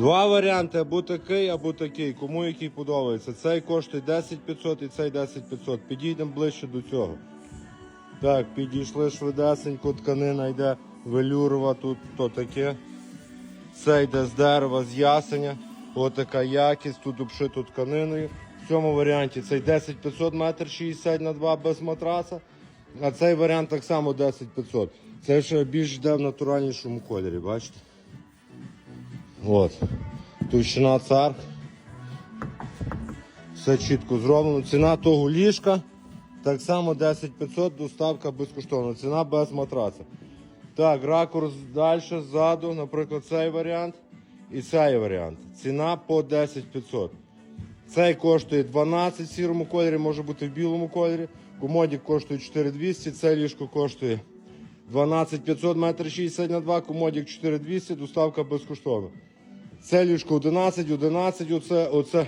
Два варіанти, або такий, або такий. Кому який подобається. Цей коштує 10 500 і цей 10 500. Підійдемо ближче до цього. Так, підійшли швидесенько, тканина йде велюрова, тут то таке. Це йде з дерева, з ясеня. Отака якість, тут обшито тканиною. В цьому варіанті цей 10 500 метр 60 на 2 без матраса. А цей варіант так само 10 500. Це ще більш йде в натуральнішому кольорі, бачите? От. Товщина царк. Все чітко зроблено. Ціна того ліжка так само 10 500, доставка безкоштовна. Ціна без матраса. Так, ракурс далі, ззаду, наприклад, цей варіант і цей варіант. Ціна по 10 500. Цей коштує 12 в сірому кольорі, може бути в білому кольорі. Комодік коштує 4200, це ліжко коштує 12 500 метр 60 на 2, комодік 4200, доставка безкоштовна. Це ліжко 11, 11, оце, оце